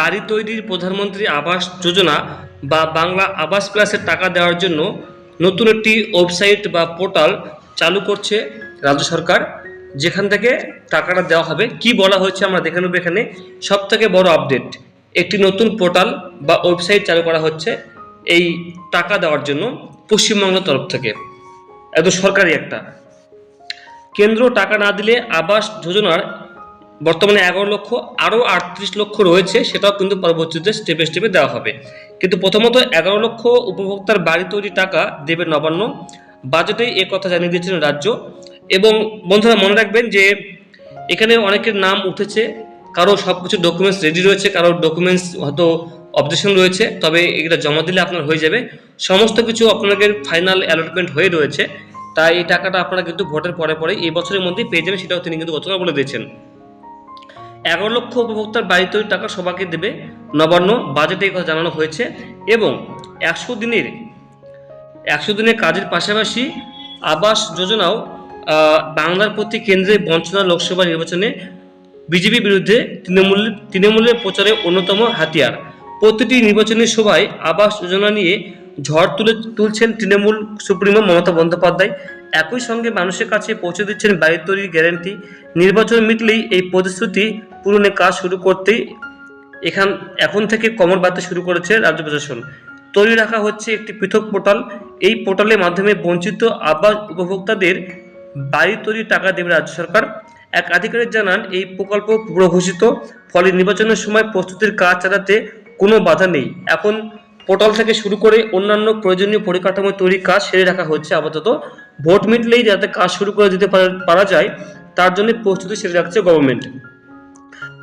বাড়ি তৈরির প্রধানমন্ত্রী আবাস যোজনা বা বাংলা আবাস প্লাসের টাকা দেওয়ার জন্য নতুন একটি ওয়েবসাইট বা পোর্টাল চালু করছে রাজ্য সরকার, যেখান থেকে টাকাটা দেওয়া হবে। কি বলা হয়েছে আমরা দেখে নেব এখানে। সব থেকে বড় আপডেট, একটি নতুন পোর্টাল বা ওয়েবসাইট চালু করা হচ্ছে এই টাকা দেওয়ার জন্য পশ্চিমবঙ্গের তরফ থেকে। একদম সরকারি একটা। কেন্দ্র টাকা না দিলে আবাস যোজনার বর্তমানে এগারো লক্ষ, আরও আটত্রিশ লক্ষ রয়েছে, সেটাও কিন্তু পরবর্তীতে স্টেপে স্টেপে দেওয়া হবে। কিন্তু প্রথমত এগারো লক্ষ উপভোক্তার বাড়ি তৈরি টাকা দেবে নবান্ন। বাজেটে এ কথা জানিয়ে দিয়েছেন রাজ্য। এবং বন্ধুরা, মনে রাখবেন যে এখানে অনেকের নাম উঠেছে, কারও সব কিছু ডকুমেন্টস রেডি রয়েছে, কারও ডকুমেন্টস হয়তো অবজেকশন রয়েছে, তবে এটা জমা দিলে আপনার হয়ে যাবে। সমস্ত কিছু আপনাদের ফাইনাল অ্যালটমেন্ট হয়ে রয়েছে। তাই এই টাকাটা আপনারা কিন্তু ভোটের পরে পরে এই বছরের মধ্যেই পেয়ে যাবেন, সেটাও তিনি কিন্তু গতকাল বলে দিয়েছেন। এগারো লক্ষ উপভোক্তার বাড়ি তৈরি টাকা সবাইকে দেবে। নবান্ন বাজেটে কথা জানানো হয়েছে এবং একশো দিনের একশো দিনের কাজের পাশাপাশি আবাস যোজনাও বাংলার প্রতি কেন্দ্রে বঞ্চনা লোকসভা নির্বাচনে বিজেপি বিরুদ্ধে তৃণমূল, তৃণমূলের প্রচারে অন্যতম হাতিয়ার। প্রতিটি নির্বাচনী সভায় আবাস যোজনা নিয়ে ঝড় তুলে তুলছেন তৃণমূল সুপ্রিমো মমতা বন্দ্যোপাধ্যায়। একই সঙ্গে মানুষের কাছে পৌঁছে দিচ্ছেন বাড়ি তৈরির গ্যারান্টি। নির্বাচন মিটলেই এই প্রতিশ্রুতি পূরণের কাজ শুরু করতেই এখান, এখন থেকে কমর বাড়তে শুরু করেছে রাজ্য প্রশাসন। তৈরি রাখা হচ্ছে একটি পৃথক পোর্টাল। এই পোর্টালের মাধ্যমে বঞ্চিত আবাস উপভোক্তাদের বাড়ি তৈরির টাকা দেবে রাজ্য সরকার। এক আধিকারিক জানান, এই প্রকল্প পুরো ঘোষিত ফলে নির্বাচনের সময় প্রস্তুতির কাজ চালাতে কোনো বাধা নেই। এখন পোর্টাল থেকে শুরু করে অন্যান্য প্রয়োজনীয় পরিকাঠামো তৈরির কাজ সেরে রাখা হচ্ছে। আপাতত ভোট মিটলেই যাতে কাজ শুরু করে দিতে পারা- যায়, তার জন্য প্রস্তুতি সেরে রাখছে গভর্নমেন্ট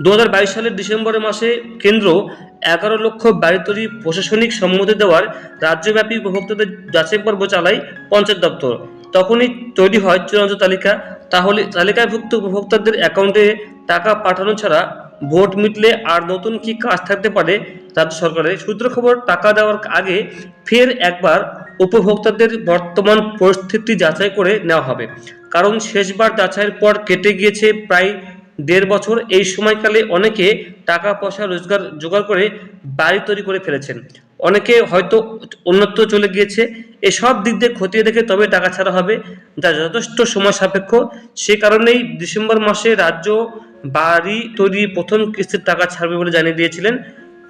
দু হাজার বাইশ সালের ডিসেম্বর মাসে কেন্দ্র এগারো লক্ষ বাড়ি তৈরি প্রশাসনিক সম্মতি দেওয়ার রাজ্যব্যাপী উপভোক্তাদের যাচাই পর্ব চালায় পঞ্চায়েত দপ্তর। তখনই তৈরি হয় চূড়ান্ত তালিকা। তাহলে তালিকাভুক্ত উপভোক্তাদের অ্যাকাউন্টে টাকা পাঠানো ছাড়া ভোট মিটলে আর নতুন কি কাজ থাকতে পারে, রাজ্য সরকারের সূত্র খবর, টাকা দেওয়ার আগে ফের একবার উপভোক্তাদের বর্তমান পরিস্থিতি যাচাই করে নেওয়া হবে। কারণ শেষবার যাচাইয়ের পর কেটে গিয়েছে প্রায় দেড় বছর। এই সময়কালে অনেকে টাকা পয়সা রোজগার, জোগাড় করে বাড়ি তৈরি করে ফেলেছেন। অনেকে হয়তো অন্যত্র চলে গিয়েছে। এসব দিক দিয়ে খতিয়ে দেখে তবে টাকা ছাড়া হবে। যা যথেষ্ট সময় সাপেক্ষ। সে কারণেই ডিসেম্বর মাসে রাজ্য বাড়ি তৈরি প্রথম কিস্তির টাকা ছাড়বে বলে জানিয়ে দিয়েছিলেন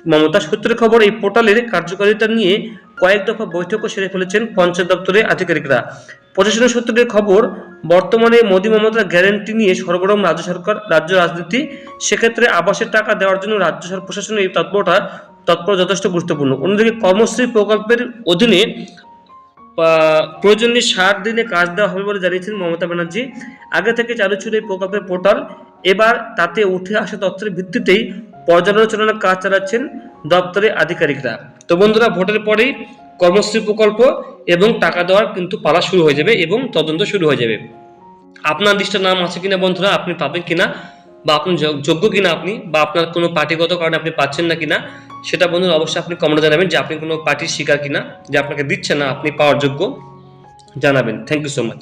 মমতা। সূত্রের খবর, এই পোর্টালের কার্যকারিতা নিয়ে কয়েক দফা বৈঠকও সেরে ফেলেছেন পঞ্চায়েত দপ্তরের আধিকারিকরা। প্রশাসনের সূত্রের খবর, বর্তমানে মোদী মমতার গ্যারেন্টি নিয়ে সরগরম রাজ্য সরকার, রাজ্য রাজনীতি। সেক্ষেত্রে আবাসের টাকা দেওয়ার জন্য রাজ্য প্রশাসনের এই তৎপরতা তৎপর যথেষ্ট গুরুত্বপূর্ণ। অন্যদিকে কর্মশ্রী প্রকল্পের অধীনে প্রয়োজনীয় ষাট দিনে কাজ দেওয়া হবে বলে জানিয়েছেন মমতা ব্যানার্জি। আগে থেকে চালু ছিল এই প্রকল্পের পোর্টাল। এবার তাতে উঠে আসা তথ্যের ভিত্তিতেই পর্যালোচনার কাজ চালাচ্ছেন দপ্তরের আধিকারিকরা। তো বন্ধুরা, ভোটের পরেই কর্মশ্রী প্রকল্প এবং টাকা দেওয়ার কিন্তু পালা শুরু হয়ে যাবে এবং তদন্ত শুরু হয়ে যাবে। আপনার লিস্টের নাম আছে কিনা বন্ধুরা, আপনি পাবেন কিনা বা আপনি যোগ- যোগ্য কিনা আপনি বা আপনার কোনো পার্টিগত কারণে আপনি পাচ্ছেন না কিনা সেটা বন্ধুরা অবশ্যই আপনি কমেন্টে জানাবেন যে আপনি কোনো পার্টির শিকার কিনা, যে আপনাকে দিচ্ছে না, আপনি পাওয়ার যোগ্য, জানাবেন। Thank you so much